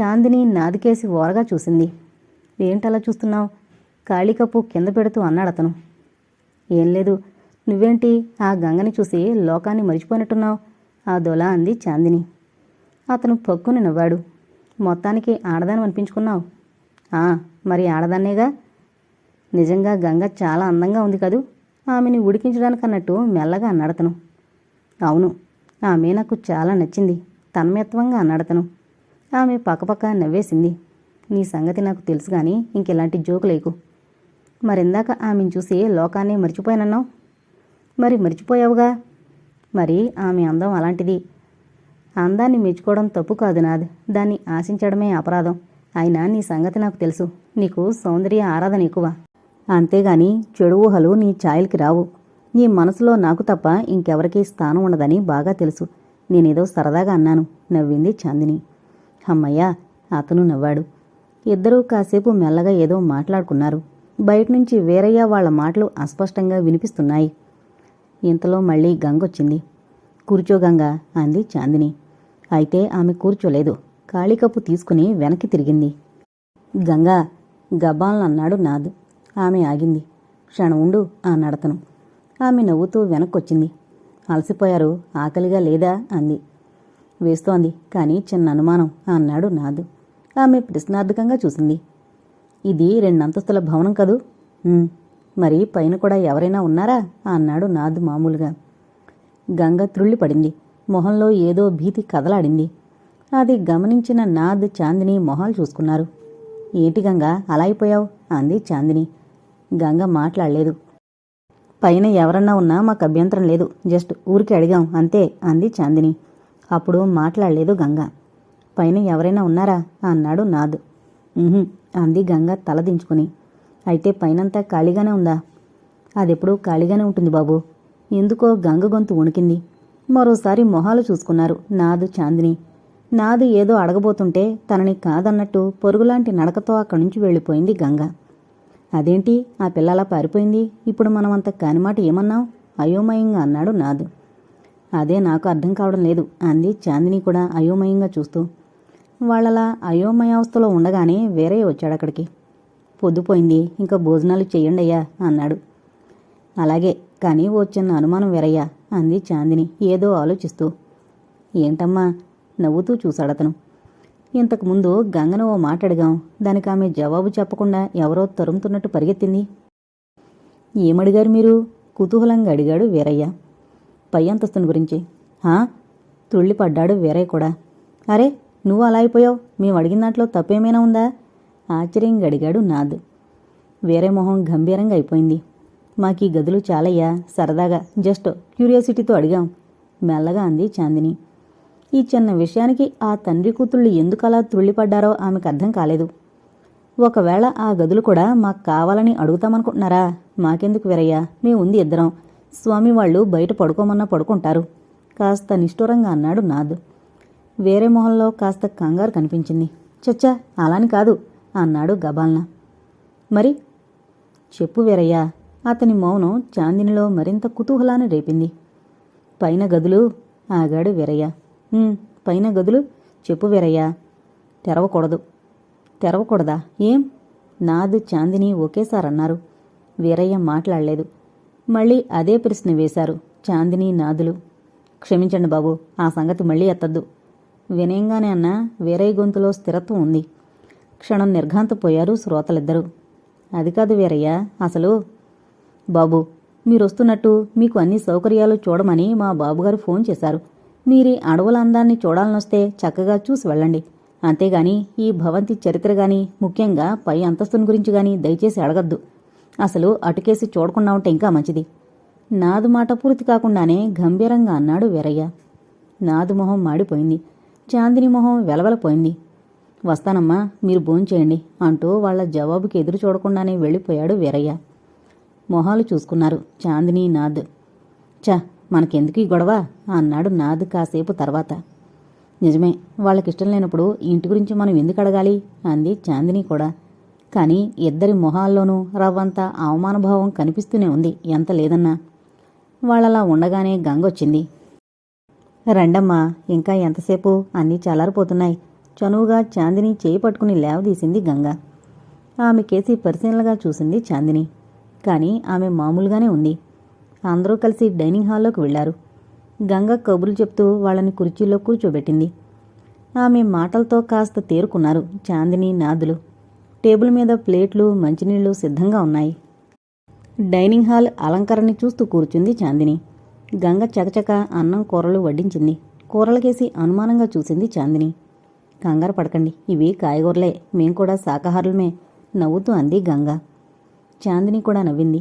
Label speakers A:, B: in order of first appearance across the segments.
A: చాందిని నాదికేసి ఓరగా చూసింది. ఏంటలా చూస్తున్నావు? కాళీకప్పు కింద పెడుతూ అన్నాడు అతను ఏం లేదు. నువ్వేంటి? ఆ గంగని చూసి లోకాన్ని మరిచిపోయినట్టున్నావు? ఆ దొలా అంది చాందిని. అతను పక్కుని నవ్వాడు. మొత్తానికి ఆడదాని అనిపించుకున్నావు? ఆ మరి ఆడదాన్నేగా? నిజంగా గంగ చాలా అందంగా ఉంది కదూ? ఆమెని ఉడికించడానికి అన్నట్టు మెల్లగా అన్నాడతను. అవును. ఆమె నాకు చాలా నచ్చింది. తన్మయత్వంగా అన్నాడతను. ఆమె పక్కపక్క నవ్వేసింది. నీ సంగతి నాకు తెలుసు కానీ ఇంకెలాంటి జోకులేకు మరిందాక ఆమెను చూసి లోకాన్ని మర్చిపోయానన్నావు? మరి మర్చిపోయావుగా? మరి ఆమె అందం అలాంటిది. అందాన్ని మెచ్చుకోవడం తప్పు కాదు నాది దాన్ని ఆశించడమే అపరాధం. అయినా నీ సంగతి నాకు తెలుసు. నీకు సౌందర్య ఆరాధన ఎక్కువ. అంతేగాని చెడు ఊహలు నీ ఛాయలకి రావు. నీ మనసులో నాకు తప్ప ఇంకెవరికీ స్థానం ఉండదని బాగా తెలుసు. నేనేదో సరదాగా అన్నాను. నవ్వింది చాందిని. అమ్మయ్యా అతను నవ్వాడు. ఇద్దరూ కాసేపు మెల్లగా ఏదో మాట్లాడుకున్నారు. బయట నుంచి వేరయ్య వాళ్ళ మాటలు అస్పష్టంగా వినిపిస్తున్నాయి. ఇంతలో మళ్ళీ గంగొచ్చింది కూర్చో గంగ అంది చాందిని. అయితే ఆమె కూర్చోలేదు. కాళీకప్పు తీసుకుని వెనక్కి తిరిగింది. గంగా గబాలన్నాడు నాద్. ఆమె ఆగింది. క్షణం ఉండు ఆ నడతను. ఆమె నవ్వుతూ వెనక్కొచ్చింది. అలసిపోయారు ఆకలిగా లేదా? అంది. వేస్తోంది. కానీ చిన్న అనుమానం అన్నాడు నాదు. ఆమె ప్రశ్నార్థకంగా చూసింది. ఇది రెండంతస్తుల భవనం కదూ? మరి పైన కూడా ఎవరైనా ఉన్నారా? అన్నాడు నాద్ మామూలుగా. గంగ త్రుళ్ళిపడింది. మొహంలో ఏదో భీతి కదలాడింది. అది గమనించిన నాద్ చాందిని మొహాలు చూసుకున్నారు. ఏంటి గంగ అలా అయిపోయావు? అంది చాందిని. గంగ మాట్లాడలేదు. పైన ఎవరన్నా ఉన్నా మాకు అభ్యంతరం లేదు. జస్ట్ ఊరికి అడిగాం అంతే అంది చాందిని. అప్పుడు మాట్లాడలేదు గంగ. పైన ఎవరైనా ఉన్నారా? అన్నాడు నాదు. అంది గంగ తలదించుకుని అయితే పైనంతా ఖాళీగానే ఉందా? అదెప్పుడూ ఖాళీగానే ఉంటుంది బాబు. ఎందుకో గంగ గొంతు వణికింది. మరోసారి మొహాలు చూసుకున్నారు నాదు చాందిని. నాదు ఏదో అడగబోతుంటే తనని కాదన్నట్టు పొరుగులాంటి నడకతో అక్కడి నుంచి వెళ్ళిపోయింది గంగ. అదేంటి? ఆ పిల్లలా పారిపోయింది? ఇప్పుడు మనం అంత కానిమాట ఏమన్నాం? అయోమయంగా అన్నాడు నాదు. అదే నాకు అర్థం కావడం లేదు అంది చాందిని కూడా అయోమయంగా చూస్తూ. వాళ్ళలా అయోమయావస్థలో ఉండగానే వేరే వచ్చాడు అక్కడికి. పొద్దుపోయింది ఇంకా భోజనాలు చెయ్యండి అయ్యా అన్నాడు. అలాగే కానీ ఓ చిన్న అనుమానం వేరయ్యా అంది చాందిని ఏదో ఆలోచిస్తూ. ఏంటమ్మా? నవ్వుతూ చూశాడతను. ఇంతకుముందు గంగను ఓ మాట అడిగాం దానికి ఆమె జవాబు చెప్పకుండా ఎవరో తరుముతున్నట్టు పరిగెత్తింది. ఏమడిగారు మీరు? కుతూహలంగా అడిగాడు వీరయ్య. పై అంతస్తుని గురించి. తుళ్ళిపడ్డాడు వీరయ్య కూడా. అరే నువ్వు అలా అయిపోయావు? మేము అడిగిన దాంట్లో తప్పేమైనా ఉందా? ఆశ్చర్యంగా అడిగాడు నాద్ వేరే మొహం గంభీరంగా అయిపోయింది. మాకీ గదులు చాలయ్యా సరదాగా. జస్ట్ క్యూరియాసిటీతో అడిగాం. మెల్లగా అంది చాందిని. ఈ చిన్న విషయానికి ఆ తండ్రి కూతుళ్ళు ఎందుకలా తుళ్ళిపడ్డారో ఆమెకు అర్థం కాలేదు. ఒకవేళ ఆ గదులు కూడా మాకు కావాలని అడుగుతామనుకుంటున్నారా? మాకెందుకు వీరయ్యా? మేము ఉంది ఇద్దరం. స్వామి వాళ్ళు బయట పడుకోమన్నా పడుకుంటారు. కాస్త నిష్ఠూరంగా అన్నాడు నాద్ వేరే మొహంలో కాస్త కంగారు కనిపించింది. చచ్చా అలాని కాదు అన్నాడు గబాల్న. మరి? చెప్పు వీరయ్యా అతని మౌనం చాందినిలో మరింత కుతూహలాన్ని రేపింది. పైన గదులు ఆగాడు వీరయ్య. పైన గదులు చెప్పు వీరయ్య. తెరవకూడదు. తెరవకూడదా? ఏం? నాదు చాందిని ఒకేసారి అన్నారు వీరయ్య మాట్లాడలేదు. మళ్ళీ అదే ప్రశ్న వేశారు చాందిని నాదులు. క్షమించండి బాబు ఆ సంగతి మళ్ళీ ఎత్తద్దు. వినయంగానే అన్న వీరయ్య గొంతులో స్థిరత్వం ఉంది. క్షణం నిర్ఘాంతపోయారు శ్రోతలిద్దరూ. అది కాదు వీరయ్య అసలు? బాబు మీరొస్తున్నట్టు మీకు అన్ని సౌకర్యాలు చూడమని మా బాబుగారు ఫోన్ చేశారు. మీరీ అడవుల అందాన్ని చూడాలనొస్తే చక్కగా చూసి వెళ్ళండి. అంతేగాని ఈ భవంతి చరిత్ర గాని ముఖ్యంగా పై అంతస్తుని గురించి గాని దయచేసి అడగద్దు. అసలు అటుకేసి చూడకుండా ఉంటే ఇంకా మంచిది. నాదు మాట పూర్తి కాకుండానే గంభీరంగా అన్నాడు వీరయ్య. నాదు మొహం మాడిపోయింది. చాందిని మొహం వెలవలపోయింది. వస్తానమ్మా మీరు భోంచేయండి అంటూ వాళ్ళ జవాబుకి ఎదురు చూడకుండానే వెళ్ళిపోయాడు వీరయ్య. మొహాలు చూసుకున్నారు చాందిని నాద్. చ మనకెందుకు ఈ గొడవ? అన్నాడు నాద్ కాసేపు తర్వాత. నిజమే వాళ్ళకిష్టం లేనప్పుడు ఇంటి గురించి మనం ఎందుకు అడగాలి? అంది చాందిని కూడా. కానీ ఇద్దరి మొహాల్లోనూ రవ్వంత అవమానభావం కనిపిస్తూనే ఉంది. ఎంత లేదన్నా? వాళ్ళలా ఉండగానే గంగొచ్చింది. రండమ్మా ఇంకా ఎంతసేపు? అన్నీ చల్లారిపోతున్నాయి. చనువుగా చాందిని చేయి పట్టుకుని లేవదీసింది గంగ. ఆమె కేసి పరిశీలనగా చూసింది చాందిని. కానీ ఆమె మామూలుగానే ఉంది. అందరూ కలిసి డైనింగ్ హాల్లోకి వెళ్ళారు గంగ కబుర్లు చెప్తూ వాళ్ళని కుర్చీలో కూర్చోబెట్టింది. ఆమె మాటలతో కాస్త తేరుకున్నారు చాందిని నాదులు. టేబుల్ మీద ప్లేట్లు మంచినీళ్ళు సిద్ధంగా ఉన్నాయి. డైనింగ్ హాల్ అలంకరణని చూస్తూ కూర్చుంది చాందిని. గంగ చకచక అన్నం కూరలు వడ్డించింది. కూరలకేసి అనుమానంగా చూసింది చాందిని. కంగారు పడకండి ఇవి కాయగూరలే. మేం కూడా శాకాహారులమే నవ్వుతూ అంది గంగ. చాందిని కూడా నవ్వింది.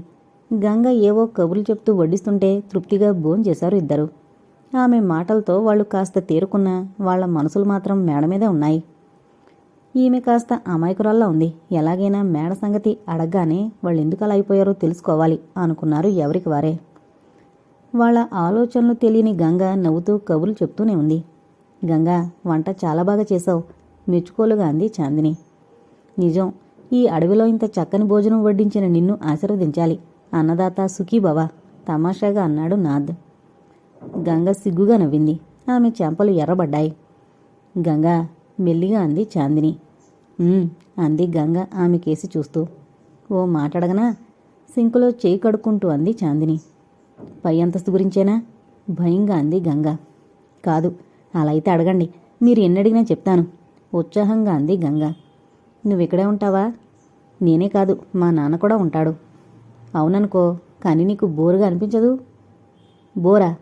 A: గంగ ఏవో కబుర్లు చెప్తూ వడ్డిస్తుంటే తృప్తిగా భోంచేశారు ఇద్దరు. ఆమె మాటలతో వాళ్ళు కాస్త తేరుకున్నా వాళ్ళ మనసులు మాత్రం మేడ మీదే ఉన్నాయి. ఈమె కాస్త అమాయకురాల్లా ఉంది. ఎలాగైనా మేడ సంగతి అడగగానే వాళ్ళు ఎందుకు అలా అయిపోయారో తెలుసుకోవాలి అనుకున్నారు ఎవరికి వారే. వాళ్ళ ఆలోచనలు తెలియని గంగ నవ్వుతూ కబుర్లు చెప్తూనే ఉంది. గంగా వంట చాలా బాగా చేశావు. మెచ్చుకోలుగా అంది చాందిని. నిజం ఈ అడవిలో ఇంత చక్కని భోజనం వడ్డించిన నిన్ను ఆశీర్వదించాలి. అన్నదాత సుఖీభవ తమాషాగా అన్నాడు నాద్. గంగ సిగ్గుగా నవ్వింది. ఆమె చెంపలు ఎర్రబడ్డాయి. గంగా మెల్లిగా అంది చాందిని. అంది గంగ ఆమె కేసి చూస్తూ. ఓ మాట్లాడగనా సింకులో చేయి కడుక్కుంటూ అంది చాందిని. పై అంతస్తు గురించేనా? భయంగా అంది గంగ. కాదు అలా అయితే అడగండి. మీరు ఎన్నడిగినా చెప్తాను. ఉత్సాహంగా అంది గంగ. నువ్వెక్కడే ఉంటావా? నేనే కాదు మా నాన్న కూడా ఉంటాడు. అవుననుకో కానీ నీకు బోరుగా అనిపించదు? బోరా?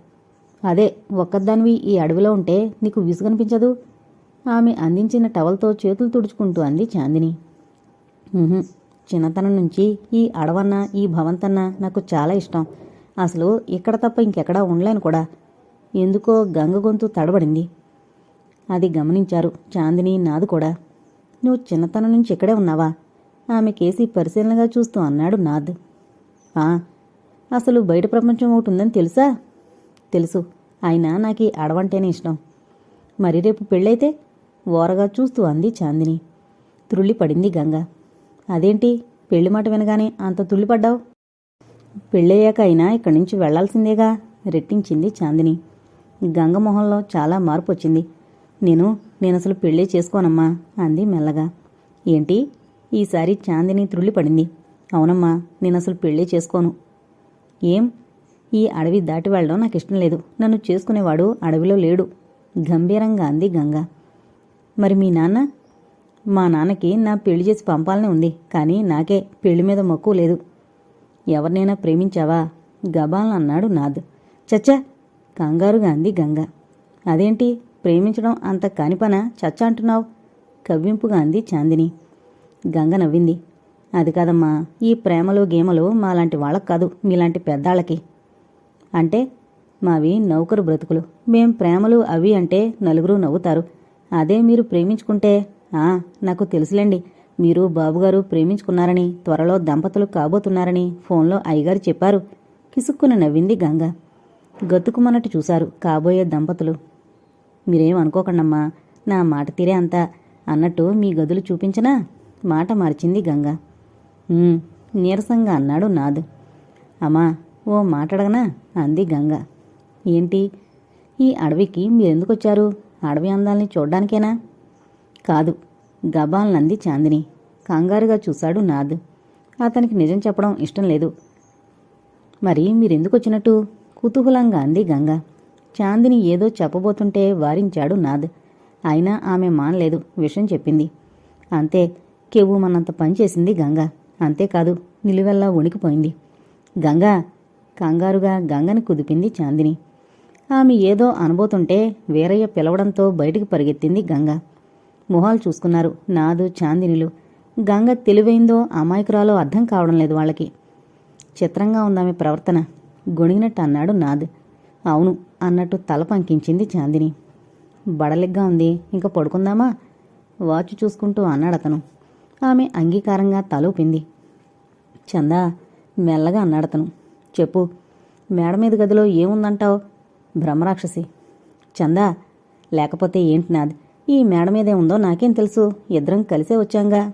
A: అదే ఒక్కదానివి ఈ అడవిలో ఉంటే నీకు విసుగనిపించదు. ఆమె అందించిన టవల్తో చేతులు తుడుచుకుంటూ అంది చాందిని. చిన్నతనం నుంచి ఈ అడవన్న ఈ భవంతన్న నాకు చాలా ఇష్టం. అసలు ఇక్కడ తప్ప ఇంకెక్కడా ఉండలేను కూడా. ఎందుకో గంగ గొంతు తడబడింది. అది గమనించారు చాందిని నాది కూడా. నువ్వు చిన్నతనం నుంచి ఇక్కడే ఉన్నావా? ఆమె కేసి పరిశీలనగా చూస్తూ అన్నాడు నాద్. "ఆ, అసలు బయట ప్రపంచం ఒకటి ఉందని తెలుసా? తెలుసు. అయినా నాకు ఈ అడవంటేనే ఇష్టం. మరి రేపు పెళ్ళైతే ఓరగా చూస్తూ అంది చాందిని. త్రుళ్ళిపడింది గంగ. అదేంటి? పెళ్ళి మాట వినగానే అంత తుళ్ళిపడ్డావు పెళ్ళయ్యాక అయినా ఇక్కడి నుంచి వెళ్ళాల్సిందేగా? రెట్టించింది చాందిని. గంగ మొహంలో చాలా మార్పు వచ్చింది. నేను నేనసలు అసలు పెళ్ళే చేసుకోనమ్మా అంది మెల్లగా. ఏంటి? ఈసారి చాందిని త్రుళ్ళిపడింది. అవునమ్మా నేను అసలు పెళ్ళే చేసుకోను. ఏం? ఈ అడవి దాటి వెళ్ళడం నాకు ఇష్టం లేదు. నన్ను చేసుకునేవాడు అడవిలో లేడు. గంభీరంగా అంది గంగ. మరి మీ నాన్న? మా నాన్నకి నా పెళ్ళి చేసి పంపాలనే ఉంది కానీ నాకే పెళ్ళి మీద మక్కువ లేదు. ఎవరినైనా ప్రేమించావా? గబాల్ అన్నాడు నాద్. చచ్చా కంగారుగా అంది గంగ. అదేంటి? ప్రేమించడం అంత కానిపన? చచ్చ అంటున్నావు? కవ్వింపుగా అంది చాందిని. గంగ నవ్వింది. అది కాదమ్మా ఈ ప్రేమలు గేమలు మాలాంటి వాళ్ళకి కాదు మీలాంటి పెద్దాళ్ళకి. అంటే మావి నౌకరు బ్రతుకులు. మేం ప్రేమలు అవి అంటే నలుగురు నవ్వుతారు. అదే మీరు ప్రేమించుకుంటే. ఆ నాకు తెలుసులేండి. మీరు బాబుగారు ప్రేమించుకున్నారని త్వరలో దంపతులు కాబోతున్నారని ఫోన్లో అయ్యగారు చెప్పారు. కిసుక్కున నవ్వింది గంగ. గతుకుమన్నట్టు చూశారు కాబోయే దంపతులు. మీరేం అనుకోకండమ్మా నా మాట తీరే అంతా అన్నట్టు మీ గదులు చూపించనా మాట మార్చింది గంగ. నీరసంగా అన్నాడు నాదు. అమ్మా ఓ మాట్లాడగనా అంది గంగ. ఏంటి? ఈ అడవికి మీరెందుకొచ్చారు? అడవి అందాల్ని చూడ్డానికేనా? కాదు గబాల్నంది చాందిని కంగారుగా చూశాడు నాద్. అతనికి నిజం చెప్పడం ఇష్టం లేదు. మరి మీరెందుకు వచ్చినట్టు కుతూహలంగా అంది గంగ. చాందిని ఏదో చెప్పబోతుంటే వారించాడు నాద్. అయినా ఆమె మానలేదు విషయం చెప్పింది. అంతే కెవ్వుమన్నంత పనిచేసింది గంగ. అంతేకాదు నిలువెల్లా వణికిపోయింది. గంగా కంగారుగా గంగని కుదిపింది చాందిని. ఆమె ఏదో అనబోతుంటే వీరయ్య పిలవడంతో బయటికి పరిగెత్తింది గంగ. మొహాలు చూసుకున్నారు నాదు చాందినిలు. గంగ తెలివైందో అమాయకురాలో అర్థం కావడం లేదు వాళ్ళకి. చిత్రంగా ఉందామె ప్రవర్తన. గొణిగినట్టు అన్నాడు నాద్. అవును అన్నట్టు తల పంకించింది చాందిని. బడలిగ్గా ఉంది ఇంకా పడుకుందామా? వాచ్ చూసుకుంటూ అన్నాడతను. ఆమె అంగీకారంగా తలూపింది. చందా మెల్లగా అన్నాడతను. చెప్పు మేడ మీద గదిలో ఏముందంటావు? బ్రహ్మరాక్షసి. చందా లేకపోతే ఏంటి నాది? ఈ మేడ మీదే ఉందో నాకేం తెలుసు? ఇద్దరం కలిసే వచ్చాంగా.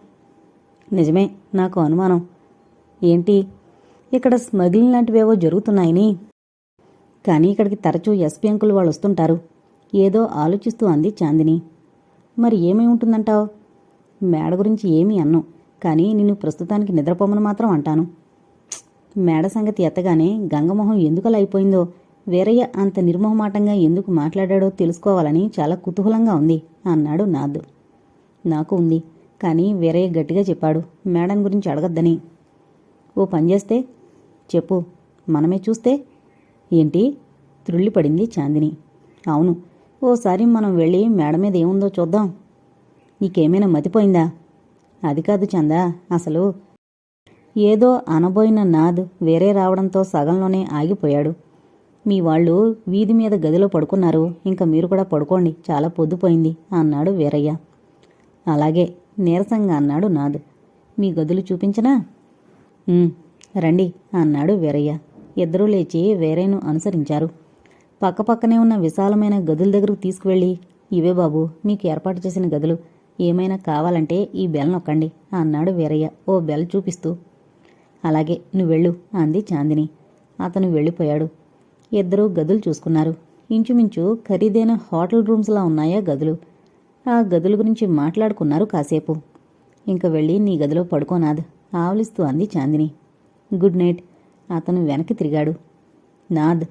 A: నిజమే నాకు అనుమానం. ఏంటి? ఇక్కడ స్మగ్లింగ్ లాంటివేవో జరుగుతున్నాయని. కానీ ఇక్కడికి తరచూ ఎస్పీ అంకుల్ వాళ్ళు వస్తుంటారు. ఏదో ఆలోచిస్తూ అంది చాందిని. మరి ఏమై ఉంటుందంటావు? మేడ గురించి ఏమీ అన్ను. కానీ నిన్ను ప్రస్తుతానికి నిద్రపోమని మాత్రం అంటాను. మేడ సంగతి ఎత్తగానే గంగమొహం ఎందుకలా అయిపోయిందో? వీరయ్య అంత నిర్మోహమాటంగా ఎందుకు మాట్లాడాడో తెలుసుకోవాలని చాలా కుతూహలంగా ఉంది అన్నాడు నాద్ నాకు ఉంది కానీ వేరయ్య గట్టిగా చెప్పాడు మేడం గురించి అడగద్దని. ఓ పని చేస్తే? చెప్పు మనమే చూస్తే? ఏంటి? త్రుళ్ళిపడింది చాందిని. అవును ఓసారి మనం వెళ్ళి మేడ మీద ఏముందో చూద్దాం. నీకేమైనా మతిపోయిందా? అది కాదు చందా అసలు. ఏదో అనబోయిన నాద్ వేరే రావడంతో సగంలోనే ఆగిపోయాడు. మీ వాళ్ళు వీధి మీద గదిలో పడుకున్నారు. ఇంకా మీరు కూడా పడుకోండి. చాలా పొద్దుపోయింది అన్నాడు వీరయ్య. అలాగే నీరసంగా అన్నాడు నాద్ మీ గదులు చూపించనా? రండి అన్నాడు వీరయ్య. ఇద్దరూ లేచి వేరేను అనుసరించారు. పక్కపక్కనే ఉన్న విశాలమైన గదుల దగ్గరకు తీసుకువెళ్ళి ఇవే బాబు మీకు ఏర్పాటు చేసిన గదులు. ఏమైనా కావాలంటే ఈ బెల్ నొక్కండి అన్నాడు వీరయ్య. ఓ బెల్ చూపిస్తూ. అలాగే నువ్వు వెళ్ళు అంది చాందిని. అతను వెళ్ళిపోయాడు. ఇద్దరూ గదులు చూసుకున్నారు. ఇంచుమించు ఖరీదైన హోటల్ రూమ్స్లా ఉన్నాయా గదులు. ఆ గదుల గురించి మాట్లాడుకున్నారు కాసేపు. ఇంక వెళ్ళి నీ గదిలో పడుకోనాద్ ఆవలిస్తూ అంది చాందిని. Good night. అతను వెనక్కి తిరిగాడు. నాద్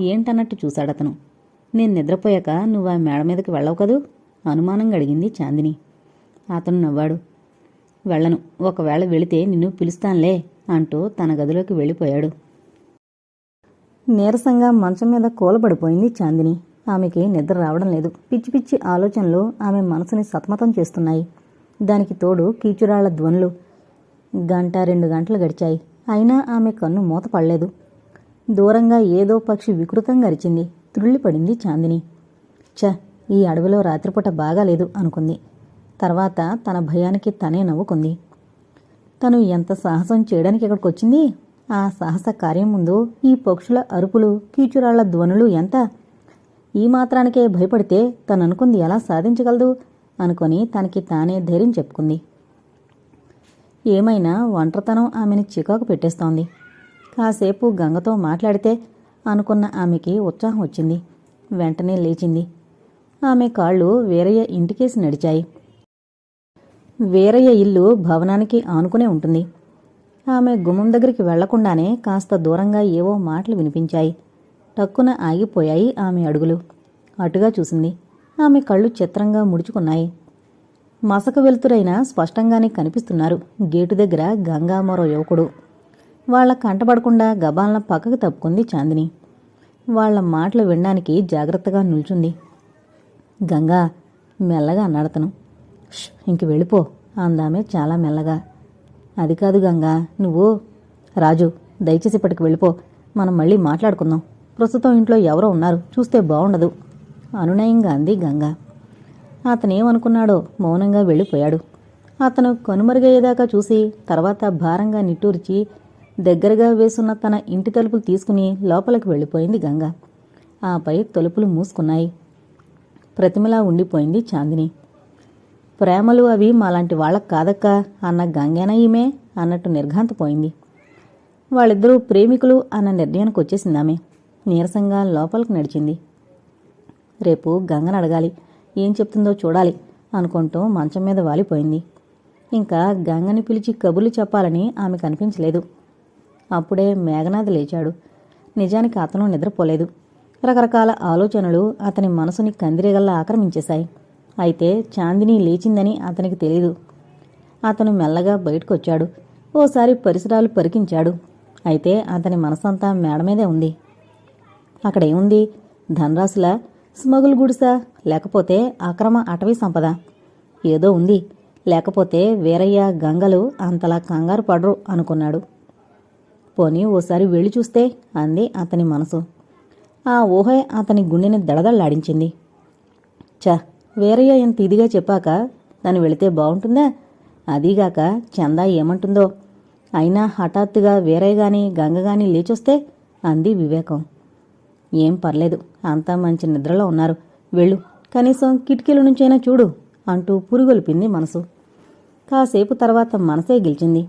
A: ఏంటన్నట్టు చూశాడతను. నేను నిద్రపోయాక నువ్వు ఆ మేడ మీదకి వెళ్ళవు కదూ? అనుమానంగా అడిగింది చాందిని. అతను నవ్వాడు. వెళ్ళను. ఒకవేళ వెళితే నిన్ను పిలుస్తానులే అంటూ తన గదిలోకి వెళ్ళిపోయాడు. నీరసంగా మంచం మీద కూలబడిపోయింది చాందిని. ఆమెకి నిద్ర రావడం లేదు. పిచ్చి పిచ్చి ఆలోచనలు ఆమె మనసుని సతమతం చేస్తున్నాయి. దానికి తోడు కీచురాళ్ళ ధ్వనులు. గంట రెండు గంటలు గడిచాయి. అయినా ఆమె కన్ను మూతపడలేదు దూరంగా ఏదో పక్షి వికృతంగా అరిచింది. త్రుళ్ళిపడింది చాందిని. చ ఈ అడవిలో రాత్రిపూట బాగాలేదు అనుకుంది. తర్వాత తన భయానికి తనే నవ్వుకుంది. తను ఎంత సాహసం చేయడానికి ఇక్కడికి వచ్చింది ఆ సాహస కార్యం ముందు ఈ పక్షుల అరుపులు కీచురాళ్ళ ధ్వనులు ఎంత? ఈ మాత్రానికే భయపడితే తననుకుంది ఎలా సాధించగలదు? అనుకొని తనకి తానే ధైర్యం చెప్పుకుంది. ఏమైనా ఒంటరితనం ఆమెని చికాకు పెట్టేస్తోంది. కాసేపు గంగతో మాట్లాడితే అనుకున్న ఆమెకి ఉత్సాహం వచ్చింది. వెంటనే లేచింది. ఆమె కాళ్ళు వీరయ్య ఇంటికేసి నడిచాయి. వీరయ్య ఇల్లు భవనానికి ఆనుకునే ఉంటుంది. ఆమె గుమ్మం దగ్గరికి వెళ్ళకుండానే కాస్త దూరంగా ఏవో మాటలు వినిపించాయి. టక్కున ఆగిపోయాయి ఆమె అడుగులు. అటుగా చూసింది. ఆమె కళ్ళు చిత్రంగా ముడుచుకున్నాయి. మసక వెలుతురైనా స్పష్టంగానే కనిపిస్తున్నారు గేటు దగ్గర గంగా మరో యువకుడు వాళ్ళ కంటపడకుండా గబాలన పక్కకు తప్పుకుంది చాందిని. వాళ్ళ మాటలు వినడానికి జాగ్రత్తగా నిల్చుంది. గంగా మెల్లగా అన్నాడతను. "ష్, ఇంక వెళ్ళిపో అందామే చాలా మెల్లగా. అది కాదు గంగా నువ్వు రాజు దయచేసి ఇప్పటికి వెళ్ళిపో. మనం మళ్ళీ మాట్లాడుకుందాం. ప్రస్తుతం ఇంట్లో ఎవరో ఉన్నారు. చూస్తే బాగుండదు అనునయంగా అంది గంగా. అతనేమనుకున్నాడో మౌనంగా వెళ్ళిపోయాడు. అతను కనుమరుగయ్యేదాకా చూసి తర్వాత భారంగా నిట్టూర్చి దగ్గరగా వేసున్న తన ఇంటి తలుపులు తీసుకుని లోపలికి వెళ్ళిపోయింది గంగ. ఆపై తలుపులు మూసుకున్నాయి. ప్రతిమలా ఉండిపోయింది చాందిని. ప్రేమలు అవి మాలాంటి వాళ్ళకు కాదక్క అన్న గంగేనా ఈమె అన్నట్టు నిర్ఘాంతపోయింది. వాళ్ళిద్దరూ ప్రేమికులు అన్న నిర్ణయానికి వచ్చేసింది ఆమె నీరసంగా లోపలికి నడిచింది. రేపు గంగను అడగాలి. ఏం చెప్తుందో చూడాలి అనుకుంటూ మంచం మీద వాలిపోయింది. ఇంకా గంగని పిలిచి కబుర్లు చెప్పాలని ఆమెకు అనిపించలేదు అప్పుడే మేఘనాథ్ లేచాడు. నిజానికి అతను నిద్రపోలేదు. రకరకాల ఆలోచనలు అతని మనసుని కందిరేగల్లా ఆక్రమించేశాయి. అయితే చాందిని లేచిందని అతనికి తెలీదు. అతను మెల్లగా బయటకొచ్చాడు. ఓసారి పరిసరాలు పరికించాడు. అయితే అతని మనసంతా మేడ మీదే ఉంది. అక్కడేముంది? ధనరాశుల? స్మగుల్ గుడిసా? లేకపోతే అక్రమ అటవీ సంపద? ఏదో ఉంది. లేకపోతే వీరయ్య గంగలు అంతలా కంగారు పడరు అనుకున్నాడు. పోనీ ఓసారి వెళ్ళి చూస్తే అంది అతని మనసు. ఆ ఊహ అతని గుండెని దడదళ్ళాడించింది చ వేరయ్య ఇంత ఇదిగా చెప్పాక తను వెళితే బాగుంటుందా? అదీగాక చందా ఏమంటుందో? అయినా హఠాత్తుగా వేరే గాని గంగ గాని లేచొస్తే అంది వివేకం. ఏం పర్లేదు అంతా మంచి నిద్రలో ఉన్నారు. వెళ్ళు కనీసం కిటికీల నుంచైనా చూడు అంటూ పురుగొలిపింది మనసు. కాసేపు తర్వాత మనసే గెలిచింది.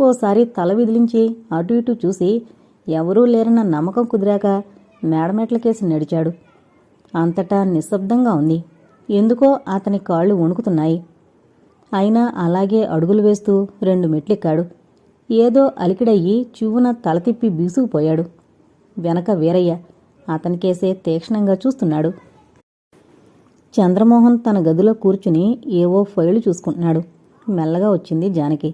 A: ఓసారి తల విదిలించి అటు ఇటు చూసి ఎవరూ లేరన్న నమ్మకం కుదిరాక మేడమెట్లకేసి నడిచాడు. అంతటా నిశ్శబ్దంగా ఉంది. ఎందుకో అతని కాళ్ళు వణుకుతున్నాయి. అయినా అలాగే అడుగులు వేస్తూ రెండు మెట్లెక్కాడు. ఏదో అలికిడయ్యి చువ్వున తల తిప్పి బీసుకుపోయాడు వెనక వీరయ్య అతనికేసే తీక్షణంగా చూస్తున్నాడు. చంద్రమోహన్ తన గదిలో కూర్చుని ఏవో ఫైలు చూసుకుంటున్నాడు. మెల్లగా వచ్చింది జానకి.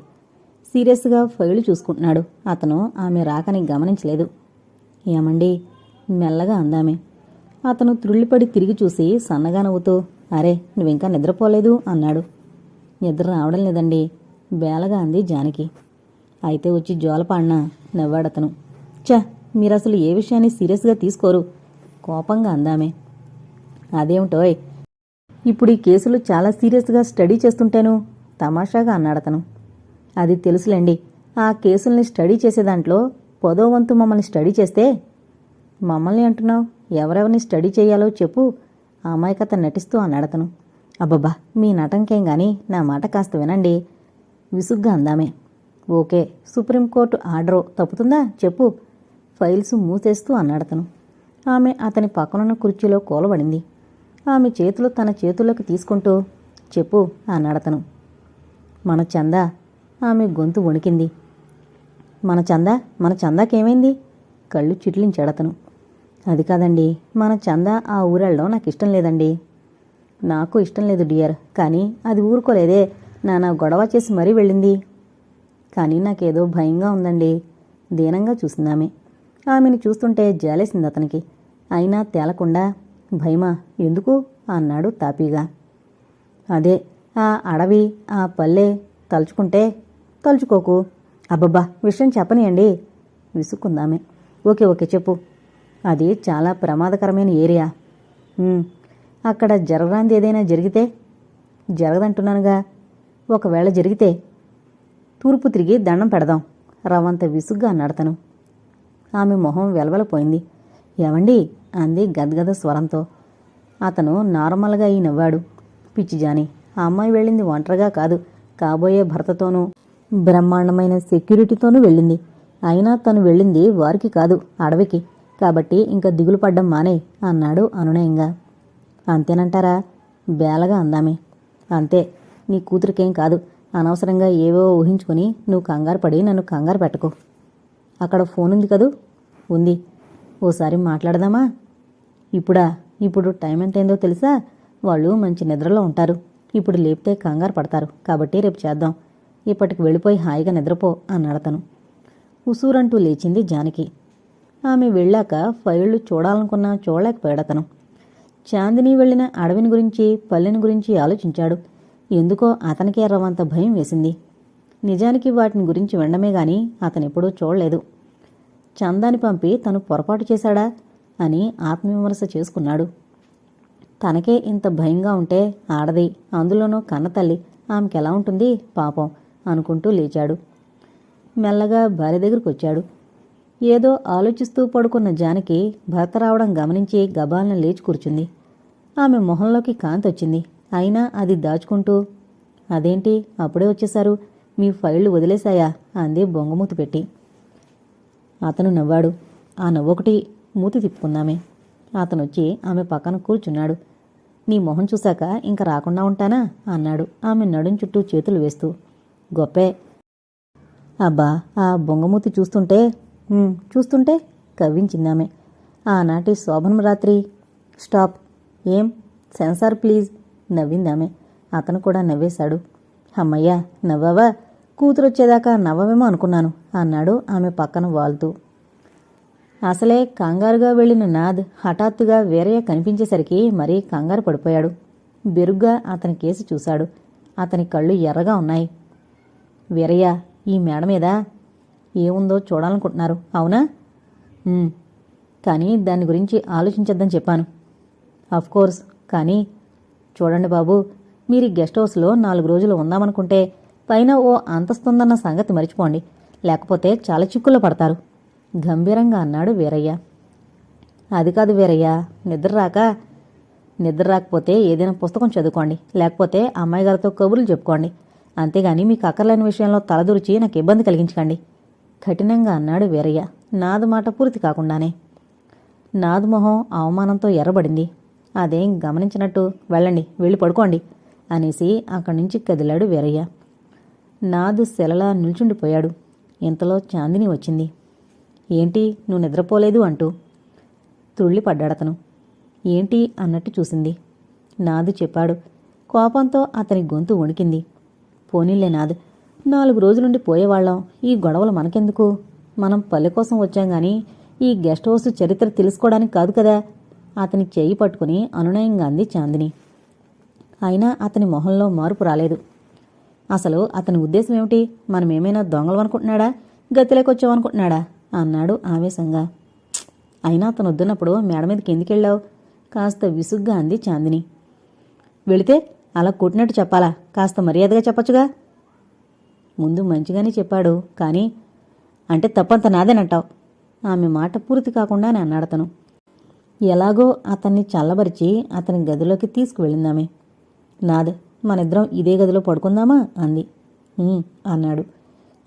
A: సీరియస్గా ఫైలు చూసుకుంటున్నాడు. అతను ఆమె రాకని గమనించలేదు. ఏమండి? మెల్లగా అందామే. అతను త్రుళ్ళిపడి తిరిగి చూసి సన్నగా నవ్వుతూ అరే నువ్వింకా నిద్రపోలేదు అన్నాడు. నిద్ర రావడం లేదండి. బేలగా అంది జానకి. అయితే వచ్చి జోలపాడిన నవ్వాడతను. చ మీరసలు ఏ విషయాన్ని సీరియస్గా తీసుకోరు? కోపంగా అందామే. అదేమిటోయ్? ఇప్పుడు ఈ కేసులు చాలా సీరియస్గా స్టడీ చేస్తుంటాను? తమాషాగా అన్నాడతను. అది తెలుసులేండి. ఆ కేసుల్ని స్టడీ చేసే దాంట్లో పదో వంతు మమ్మల్ని స్టడీ చేస్తే? మమ్మల్ని అంటున్నావు? ఎవరెవరిని స్టడీ చేయాలో చెప్పు. అమాయకత నటిస్తూ అన్నాడతను అబ్బబ్బా మీ నటంకేం గాని నా మాట కాస్త వినండి. విసుగ్గా అందామే. ఓకే సుప్రీంకోర్టు ఆర్డరు తప్పుతుందా? చెప్పు. ఫైల్స్ మూసేస్తూ అన్నాడతను ఆమె అతని పక్కనున్న కుర్చీలో కూలబడింది. ఆమె చేతులు తన చేతుల్లోకి తీసుకుంటూ చెప్పు అన్నాడతను మన చందా ఆమె గొంతు వణికింది. మన చందా మన చందాకేమైంది? కళ్ళు చిట్లించాడతను అది కాదండి. మన చందా ఆ ఊరెళ్ళడం నాకు ఇష్టం లేదండి. నాకు ఇష్టం లేదు డియర్. కానీ అది ఊరుకోలేదే. నాన్న గొడవ చేసి మరీ వెళ్ళింది. కానీ నాకేదో భయంగా ఉందండి. దీనంగా చూసిందామె. ఆమెను చూస్తుంటే జాలేసింది అతనికి. అయినా తేలకుండా భయమా? ఎందుకు? అన్నాడు తాపీగా. అదే ఆ అడవి ఆ పల్లె తలుచుకుంటే తలుచుకోకు. అబ్బబ్బా! విషయం చెప్పనియండి. విసుక్కుందామె. ఓకే ఓకే చెప్పు. అది చాలా ప్రమాదకరమైన ఏరియా. అక్కడ జరగరాంది ఏదైనా జరిగితే జరగదంటున్నానుగా. ఒకవేళ జరిగితే తూర్పు తిరిగి దండం పెడదాం. రవంత విసుగ్గా అన్నాడతను. ఆమె మొహం వెలవెలపోయింది. ఏమండి అంది గద్గద స్వరంతో. అతను నార్మల్గా ఈ నవ్వాడు. పిచ్చిజాని ఆ అమ్మాయి వెళ్ళింది ఒంటరిగా కాదు. కాబోయే భర్తతోనూ బ్రహ్మాండమైన సెక్యూరిటీతోనూ వెళ్ళింది. అయినా తను వెళ్ళింది వారికి కాదు అడవికి. కాబట్టి ఇంకా దిగులు పడ్డం మానే అన్నాడు అనునయంగా అంతేనంటారా? బేలగా అందామే. అంతే నీ కూతురికేం కాదు. అనవసరంగా ఏవో ఊహించుకొని నువ్వు కంగారు పడి నన్ను కంగారు పెట్టకు. అక్కడ ఫోన్ ఉంది కదూ? ఉంది. ఓసారి మాట్లాడదామా? ఇప్పుడా? ఇప్పుడు టైం ఎంతైందో తెలుసా? వాళ్ళు మంచి నిద్రలో ఉంటారు. ఇప్పుడు లేపితే కంగారు పడతారు. కాబట్టి రేపు చేద్దాం. ఇప్పటికి వెళ్ళిపోయి హాయిగా నిద్రపో అన్నాడతను. ఉసూరంటూ లేచింది జానకి. ఆమె వెళ్ళాక ఫైళ్ళు చూడాలనుకున్నా చూడలేకపోయాడతను. చాందిని వెళ్ళిన అడవిని గురించి పల్లెని గురించి ఆలోచించాడు. ఎందుకో అతనికే రవంత భయం వేసింది. నిజానికి వాటిని గురించి వినడమే గాని అతనెప్పుడూ చూడలేదు. చందాని పంపి తను పొరపాటు చేశాడా అని ఆత్మవిమర్శ చేసుకున్నాడు. తనకే ఇంత భయంగా ఉంటే ఆడది అందులోనూ కన్నతల్లి ఆమెకెలా ఉంటుంది పాపం అనుకుంటూ లేచాడు. మెల్లగా భార్య దగ్గరికి వచ్చాడు. ఏదో ఆలోచిస్తూ పడుకున్న జానకి భర్త రావడం గమనించి గబాలను లేచి కూర్చుంది. ఆమె మొహంలోకి కాంతొచ్చింది అయినా అది దాచుకుంటూ అదేంటి? అప్పుడే వచ్చేశారు. మీ ఫైళ్ళు వదిలేశాయా? అంది బొంగమూతి పెట్టి. అతను నవ్వాడు. ఆ నవ్వొకటి మూతి తిప్పుకుందామే. అతను వచ్చి ఆమె పక్కన కూర్చున్నాడు. నీ మొహం చూశాక ఇంక రాకుండా ఉంటానా? అన్నాడు ఆమె నడుం చుట్టూ చేతులు వేస్తూ. గొప్పే. అబ్బా ఆ బొంగమూతి చూస్తుంటే చూస్తుంటే కవ్వించిందామె ఆనాటి శోభనం రాత్రి. స్టాప్. ఏం? Censor please. నవ్విందామె. అతను కూడా నవ్వేశాడు. అమ్మయ్యా నవ్వావా? కూతురొచ్చేదాకా నవ్వవేమో అనుకున్నాను అన్నాడు ఆమె పక్కన వాల్తూ అసలే కంగారుగా వెళ్ళిన నాద్ హఠాత్తుగా వేరయ్య కనిపించేసరికి మరీ కంగారు పడిపోయాడు. బెరుగ్గా అతని కేసు చూశాడు. అతని కళ్ళు ఎర్రగా ఉన్నాయి. వీరయ్య ఈ మేడ మీద ఏముందో చూడాలనుకుంటున్నారు అవునా? కానీ దాని గురించి ఆలోచించొద్దని చెప్పాను. కోర్స్ కానీ చూడండి బాబు మీరు ఈ గెస్ట్ హౌస్లో నాలుగు రోజులు ఉందామనుకుంటే పైన ఓ అంతస్తుందన్న సంగతి మర్చిపోండి. లేకపోతే చాలా చిక్కుల్లో పడతారు. గంభీరంగా అన్నాడు వీరయ్య. అది కాదు వీరయ్య నిద్ర రాక నిద్ర రాకపోతే ఏదైనా పుస్తకం చదువుకోండి. లేకపోతే అమ్మాయి గారితో కబుర్లు చెప్పుకోండి. అంతేగాని మీకు అక్కర్లేని విషయంలో తలదూర్చి నాకు ఇబ్బంది కలిగించకండి. కఠినంగా అన్నాడు వీరయ్య. నాదు మాట పూర్తి కాకుండానే. నాదు మొహం అవమానంతో ఎర్రబడింది. అదేం గమనించినట్టు వెళ్ళండి వెళ్ళి పడుకోండి అనేసి అక్కడి నుంచి కదిలాడు వీరయ్య. నాదు సెలలా నిల్చుండిపోయాడు. ఇంతలో చాందిని వచ్చింది. ఏంటి నువ్వు నిద్రపోలేదు అంటూ. తుళ్ళి పడ్డాడతను ఏంటి అన్నట్టు చూసింది. నాదు చెప్పాడు. కోపంతో అతని గొంతు వణికింది. పోనీలే నాదు నాలుగు రోజులుండి పోయేవాళ్ళం. ఈ గొడవలు మనకెందుకు? మనం పల్లె కోసం వచ్చాం గాని ఈ గెస్ట్ హౌస్ చరిత్ర తెలుసుకోవడానికి కాదు కదా? అతని చేయి పట్టుకుని అనునయంగా అంది చాందిని. అయినా అతని మొహంలో మార్పు రాలేదు. అసలు అతని ఉద్దేశం ఏమిటి? మనమేమైనా దొంగలు అనుకుంటున్నాడా గతిలేకొచ్చామనుకుంటున్నాడా? అన్నాడు ఆవేశంగా. అయినా అతను వద్దున్నప్పుడు మేడ మీదకి ఎందుకెళ్ళావు కాస్త విసుగ్గా అంది చాందిని. వెళితే అలా కొట్టినట్టు చెప్పాలా? కాస్త మర్యాదగా చెప్పొచ్చుగా? ముందు మంచిగానే చెప్పాడు. కానీ అంటే తప్పంత నాదేనంటావు. ఆమె మాట పూర్తి కాకుండానే అన్నాడతను. ఎలాగో అతన్ని చల్లబరిచి అతని గదిలోకి తీసుకువెళ్ళిందామె. నాదే మనిద్దరం ఇదే గదిలో పడుకుందామా? అంది. అన్నాడు.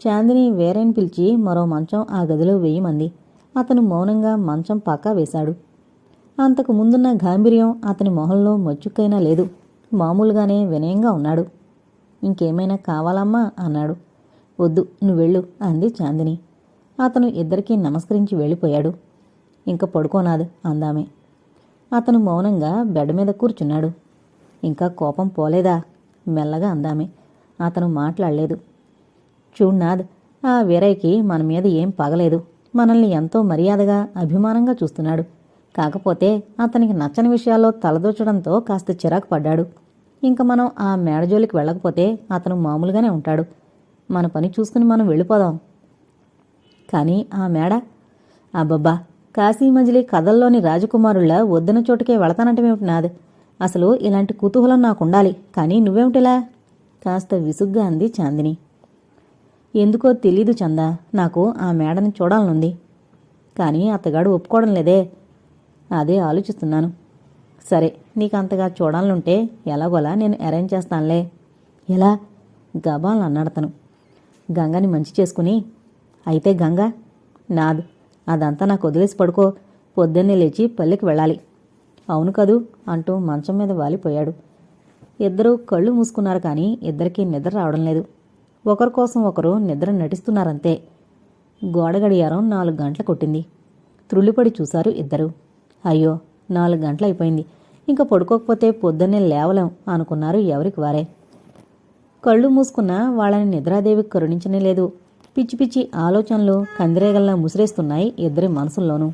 A: చాందిని వేరేని పిలిచి మరో మంచం ఆ గదిలో వేయమంది. అతను మౌనంగా మంచం పక్కా వేశాడు. అంతకు ముందున్న గాంభీర్యం అతని మొహంలో మచ్చుకైనా లేదు. మామూలుగానే వినయంగా ఉన్నాడు. ఇంకేమైనా కావాలమ్మా? అన్నాడు. వద్దు నువ్వు వెళ్ళు అంది చాందిని. అతను ఇద్దరికీ నమస్కరించి వెళ్ళిపోయాడు. ఇంకా పడుకోనాదు అందామే. అతను మౌనంగా బెడ్ మీద కూర్చున్నాడు. ఇంకా కోపం పోలేదా? మెల్లగా అందామే. అతను మాట్లాడలేదు. చూడ్నాద్ ఆ వీరయ్యకి మన మీద ఏం పగలేదు. మనల్ని ఎంతో మర్యాదగా అభిమానంగా చూస్తున్నాడు. కాకపోతే అతనికి నచ్చని విషయాల్లో తలదూచడంతో కాస్త చిరాకు పడ్డాడు. ఇంకా మనం ఆ మేడజోలికి వెళ్ళకపోతే అతను మామూలుగానే ఉంటాడు. మన పని చూసుకుని మనం వెళ్ళిపోదాం. కానీ ఆ మేడ అబ్బబ్బా కాశీ మజిలీ కథల్లోని రాజకుమారుళ్ళ వద్దన చోటుకే వెళతానంటమేమిటి నాది? అసలు ఇలాంటి కుతూహలం నాకుండాలి. కానీ నువ్వేమిటిలా? కాస్త విసుగ్గా అంది చాందిని. ఎందుకో తెలీదు చందా నాకు ఆ మేడని చూడాలనుంది. కానీ అత్తగాడు ఒప్పుకోవడం లేదే. అదే ఆలోచిస్తున్నాను. సరే నీకు అంతగా చూడాలనుంటే ఎలాగోలా నేను అరేంజ్ చేస్తానులే. ఎలా? గబాలను అన్నాడతను గంగని మంచి చేసుకుని అయితే గంగ నాదు అదంతా నాకు వదిలేసి పడుకో పొద్దున్నే లేచి పల్లెకి వెళ్ళాలి. అవును కదూ? అంటూ మంచం మీద వాలిపోయాడు. ఇద్దరూ కళ్ళు మూసుకున్నారు కానీ ఇద్దరికీ నిద్ర రావడం లేదు. ఒకరి కోసం ఒకరు నిద్ర నటిస్తున్నారంతే. గోడ గడియారం నాలుగు గంటలు కొట్టింది. త్రుళ్ళిపడి చూశారు ఇద్దరు. అయ్యో నాలుగు గంటలు అయిపోయింది ఇంకా పడుకోకపోతే పొద్దున్నే లేవలేం అనుకున్నారు ఎవరికి వారే. కళ్ళు మూసుకున్న వాళ్ళని నిద్రాదేవి కరుణించనే లేదు. పిచ్చి పిచ్చి ఆలోచనలు కందిరేగల్లా ముసిరేస్తున్నాయి ఇద్దరి మనసుల్లోనూ.